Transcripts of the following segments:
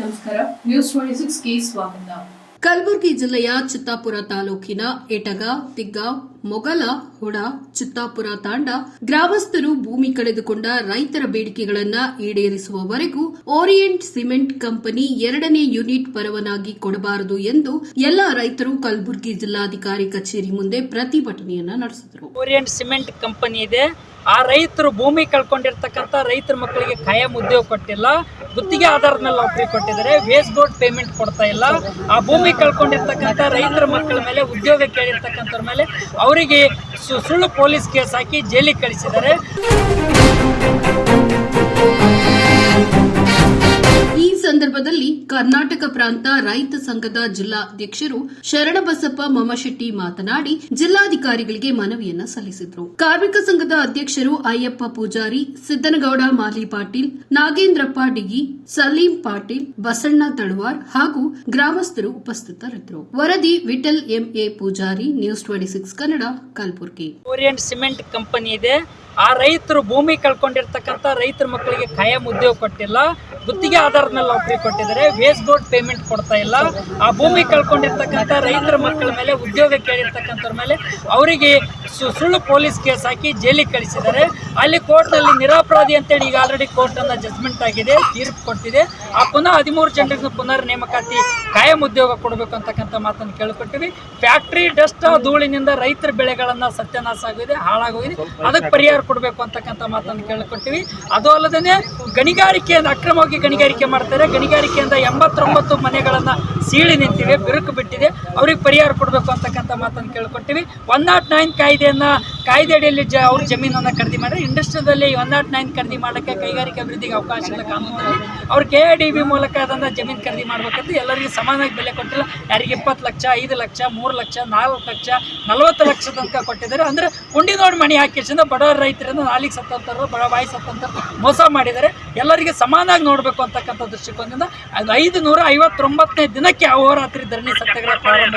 ನಮಸ್ಕಾರ. News twenty ಸಿಕ್ಸ್ಗೆ ಸ್ವಾಗತ. ಕಲಬುರಗಿ ಜಿಲ್ಲೆಯ ಚಿತ್ತಾಪುರ ತಾಲೂಕಿನ ಎಟಗ ತಿಗ್ಗ ಮೊಗಲ ಹೊಡ ಚಿತ್ತಾಪುರ ತಾಂಡ ಗ್ರಾಮಸ್ಥರು ಭೂಮಿ ಕಳೆದುಕೊಂಡ ರೈತರ ಬೇಡಿಕೆಗಳನ್ನ ಈಡೇರಿಸುವವರೆಗೂ ಓರಿಯೆಂಟ್ ಸಿಮೆಂಟ್ ಕಂಪನಿ ಎರಡನೇ ಯೂನಿಟ್ ಪರವಾನಗಿ ಕೊಡಬಾರದು ಎಂದು ಎಲ್ಲಾ ರೈತರು ಕಲಬುರಗಿ ಜಿಲ್ಲಾಧಿಕಾರಿ ಕಚೇರಿ ಮುಂದೆ ಪ್ರತಿಭಟನೆಯನ್ನ ನಡೆಸಿದರು. ಓರಿಯೆಂಟ್ ಸಿಮೆಂಟ್ ಕಂಪನಿ ಇದೆ. ಆ ರೈತರು ಭೂಮಿ ಕಳ್ಕೊಂಡಿರ್ತಕ್ಕಂಥ ರೈತರ ಮಕ್ಕಳಿಗೆ ಖಾಯಂ ಉದ್ಯೋಗ ಕೊಟ್ಟಿಲ್ಲ, ಗುತ್ತಿಗೆ ಆಧಾರದ ಮೇಲೆ ನೌಕರಿ ಕೊಟ್ಟಿದ್ದಾರೆ ವೇಸ್ಟ್ ಬೋರ್ಡ್ ಪೇಮೆಂಟ್ ಕೊಡ್ತಾ ಇಲ್ಲ. ಆ ಭೂಮಿ ಕಳ್ಕೊಂಡಿರ್ತಕ್ಕಂಥ ರೈತರ ಮಕ್ಕಳ ಮೇಲೆ, ಉದ್ಯೋಗ ಕೇಳಿರ್ತಕ್ಕಂಥವ್ರ ಮೇಲೆ ಅವರಿಗೆ ಸುಳ್ಳು ಪೊಲೀಸ್ ಕೇಸ್ ಹಾಕಿ ಜೈಲಿಗೆ ಕಳಿಸಿದ್ದಾರೆ. ಕರ್ನಾಟಕ ಪ್ರಾಂತ ರೈತ ಸಂಘದ ಜಿಲ್ಲಾಧ್ಯಕ್ಷರು ಶರಣಬಸಪ್ಪ ಮಮಶೆಟ್ಟಿ ಮಾತನಾಡಿ ಜಿಲ್ಲಾಧಿಕಾರಿಗಳಿಗೆ ಮನವಿಯನ್ನ ಸಲ್ಲಿಸಿದರು. ಕಾರ್ಮಿಕ ಸಂಘದ ಅಧ್ಯಕ್ಷರು ಅಯ್ಯಪ್ಪ ಪೂಜಾರಿ, ಸಿದ್ದನಗೌಡ ಮಾಲಿ ಪಾಟೀಲ್, ನಾಗೇಂದ್ರಪ್ಪ ಡಿಗಿ, ಸಲೀಂ ಪಾಟೀಲ್, ಬಸಣ್ಣ ತಳವಾರ್ ಹಾಗೂ ಗ್ರಾಮಸ್ಥರು ಉಪಸ್ಥಿತರಿದ್ದರು. ವರದಿ Vithal MA Pujari, news twenty six Kannada, Kalaburagi. Orient cement company ಇದೆ. ಆ ರೈತರು ಭೂಮಿ ಕಳ್ಕೊಂಡಿರ್ತಕ್ಕಂಥ ರೈತರ ಮಕ್ಕಳಿಗೆ ಖಾಯಂ ಉದ್ಯೋಗ ಕೊಟ್ಟಿಲ್ಲ, ಗುತ್ತಿಗೆ ಆಧಾರದ ಮೇಲೆ ನೌಕರಿ ಕೊಟ್ಟಿದ್ದಾರೆ ವೇಸ್ಟ್ ಬೋರ್ಡ್ ಪೇಮೆಂಟ್ ಕೊಡ್ತಾ ಇಲ್ಲ. ಆ ಭೂಮಿ ಕಳ್ಕೊಂಡಿರ್ತಕ್ಕಂಥ ರೈತರ ಮಕ್ಕಳ ಮೇಲೆ, ಉದ್ಯೋಗ ಕೇಳಿರ್ತಕ್ಕಂಥವ್ರ ಮೇಲೆ ಅವರಿಗೆ ಸುಳ್ಳು ಪೊಲೀಸ್ ಕೇಸ್ ಹಾಕಿ ಜೈಲಿಗೆ ಕಳಿಸಿದ್ದಾರೆ. ಅಲ್ಲಿ ಕೋರ್ಟ್ನಲ್ಲಿ ನಿರಾಪರಾಧಿ ಅಂತೇಳಿ ಈಗ ಆಲ್ರೆಡಿ ಕೋರ್ಟನ್ನು ಜಜ್ಮೆಂಟ್ ಆಗಿದೆ, ತೀರ್ಪು ಕೊಟ್ಟಿದೆ. ಆ ಪುನಃ ಹದಿಮೂರು ಜನರಿಗೆ ಪುನರ್ ನೇಮಕಾತಿ ಕಾಯಂ ಉದ್ಯೋಗ ಕೊಡಬೇಕು ಅಂತಕ್ಕಂಥ ಮಾತನ್ನು ಕೇಳ್ಕೊಟ್ಟಿವಿ. ಫ್ಯಾಕ್ಟ್ರಿ ಡಸ್ಟ್ ಧೂಳಿನಿಂದ ರೈತರ ಬೆಳೆಗಳನ್ನು ಸತ್ಯನಾಶ ಆಗಿದೆ ಹಾಳಾಗೋಗಿದೆ. ಅದಕ್ಕೆ ಪರಿಹಾರ ಕೊಡಬೇಕು ಅಂತಕ್ಕಂಥ ಮಾತನ್ನು ಕೇಳಿಕೊಟ್ಟಿವಿ ಅದು ಅಲ್ಲದೇ ಗಣಿಗಾರಿಕೆಯಿಂದ ಅಕ್ರಮವಾಗಿ ಗಣಿಗಾರಿಕೆ ಮಾಡ್ತಾರೆ. ಗಣಿಗಾರಿಕೆಯಿಂದ ಎಂಬತ್ತೊಂಬತ್ತು ಮನೆಗಳನ್ನು ಸೀಳಿ ನಿಂತಿವೆ, ಬಿರುಕು ಬಿಟ್ಟಿದೆ. ಅವ್ರಿಗೆ ಪರಿಹಾರ ಕೊಡಬೇಕು ಅಂತಕ್ಕಂಥ ಮಾತನ್ನು ಕೇಳ್ಕೊಟ್ಟಿವಿ. ಒನ್ ನಾಟ್ ನೈನ್ ಕಾಯ್ದೆಯನ್ನು ಕಾಯ್ದೆ ಅಡಿಯಲ್ಲಿ ಜ ಅವ್ರ ಜಮೀನನ್ನು ಖರೀದಿ ಮಾಡಿದ್ರೆ ಇಂಡಸ್ಟ್ರಿಯಲ್ಲಿ ಒನ್ ನಾಟ್ ನೈನ್ ಖರೀದಿ ಮಾಡೋಕ್ಕೆ ಕೈಗಾರಿಕೆ ಅಭಿವೃದ್ಧಿಗೆ ಅವಕಾಶ ಇಲ್ಲ ಕಾನೂನಲ್ಲಿ. ಅವ್ರು ಕೆ ಡಿ ಬಿ ಮೂಲಕ ಅದನ್ನು ಜಮೀನು ಖರೀದಿ ಮಾಡಬೇಕಂತ ಎಲ್ಲರಿಗೂ ಸಮಾನವಾಗಿ ಬೆಲೆ ಕೊಟ್ಟಿಲ್ಲ. ಯಾರಿಗೆ ಇಪ್ಪತ್ತು ಲಕ್ಷ, ಐದು ಲಕ್ಷ, ಮೂರು ಲಕ್ಷ, ನಾಲ್ಕು ಲಕ್ಷ, ನಲವತ್ತು ಲಕ್ಷ ತನಕ ಕೊಟ್ಟಿದ್ದಾರೆ. ಅಂದರೆ ಕುಂಡಿ ನೋಡಿ ಮಣಿ ಹಾಕಿಸಿಂದ ಬಡ ರೈತರಿಂದ ನಾಲಿಗೆ ಸತ್ತಂತರು ಬಡ ಬಾಯಿ ಸತ್ತಂತರು ಮೋಸ ಮಾಡಿದ್ದಾರೆ. ಎಲ್ಲರಿಗೆ ಸಮಾನಾಗಿ ನೋಡಬೇಕು ಅಂತಕ್ಕಂಥ ದೃಷ್ಟಿಕೋನದಿಂದ, ಅದು ಐದು ನೂರ ಐವತ್ತೊಂಬತ್ತನೇ ದಿನಕ್ಕೆ ಅಹೋರಾತ್ರಿ ಧರಣಿ ಸತ್ಯಾಗ್ರಹ ಪ್ರಾರಂಭ.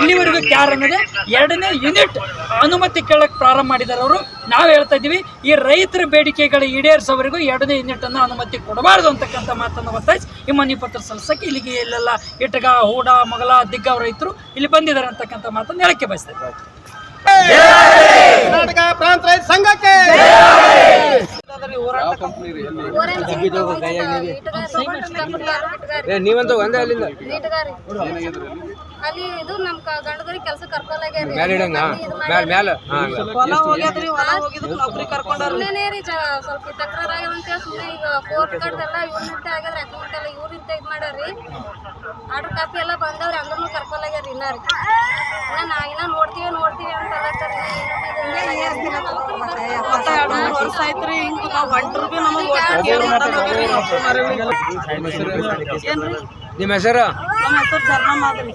ಇಲ್ಲಿವರೆಗೂ ಕ್ಯಾರ್ ಅನ್ನೋದೇ? ಎರಡನೇ ಯೂನಿಟ್ ಅನುಮತಿ ಕೇಳಕ್ಕೆ ಪ್ರಾರಂಭ ಮಾಡಿದ್ದಾರೆ ಅವರು. ನಾವು ಹೇಳ್ತಾ ಇದ್ದೀವಿ, ಈ ರೈತರ ಬೇಡಿಕೆಗಳ ಈಡೇರಿಸೋವರೆಗೂ ಎರಡನೇ ಯೂನಿಟ್ ಅನ್ನು ಅನುಮತಿ ಕೊಡಬಾರದು ಅಂತಕ್ಕಂಥ ಮಾತನ್ನು ಒತ್ತಾಯಿಸಿ, ಈ ಮನಿ ಪತ್ರ ಸಲ್ಲಿಸಕ್ಕೆ ಇಲ್ಲಿಗೆ ಇಲ್ಲೆಲ್ಲ ಇಟಗ, ಹೂಡ ಮೊಗಲ ದಿಗ್ಗಾವ್ ರೈತರು ಇಲ್ಲಿ ಬಂದಿದ್ದಾರೆ ಅಂತಕ್ಕಂಥ ಮಾತನ್ನು ಹೇಳಕ್ಕೆ ಬಯಸ್ತೇವೆ ಕರ್ನಾಟಕ ಪ್ರಾಂತ ರೈತ ಸಂಘಕ್ಕೆ. ನೀವಂತ ಒಂದೇ ಅಲ್ಲಿಂದ? ಅಲ್ಲಿ ಇದು ನಮ್ ಗಂಡದವ್ರಿಗೆ ಕೆಲಸ ಸುಮ್ಮನೆ ರೀ. ಸ್ವಲ್ಪ ತಕರಾರು ಆಗ್ಯದ ಅಂತೇಳಿ ಸುಮ್ಮನೆ ಈಗ ಕೋರ್ಟ್ ಕಡ್ದೆಲ್ಲ ಇವ್ರಂತೆ ಆಗ್ಯಾರ ಅಕೌಂಟ್ ಎಲ್ಲ ಇವ್ರಿಂದ ಇದು ಮಾಡ್ಯಾರಿ ಆರ್ಡರ್ ಕಾಪಿ ಎಲ್ಲ ಬಂದವ್ರಿ ಅಂದ್ರೂ ಕರ್ಕೊಲಾಗ್ಯಾರ ಇನ್ನ ರೀ. ನಾ ಇನ್ನ ನೋಡ್ತೀವಿ ನೋಡ್ತೀವಿ ಅಂತ ನಿಮ್ಮ ಹೆಸರು? ನಮ್ಮ ಹೆಸರು? ವರ್ಷ ಆಯ್ತ್ರಿ ಹಿಂಗ ನಾವ್ ಹೊಂಟ್ರು ಬಿ ನಮಗ್ ಒಟ್ಟು ಕೇಳಿ ಏನ್ರಿ ನಿಮ್ಮ ಹೆಸರು ನಮ್ಮ ಹೆಸರು ಜರ್ನಮ್ಮ ಅದ್ರಿ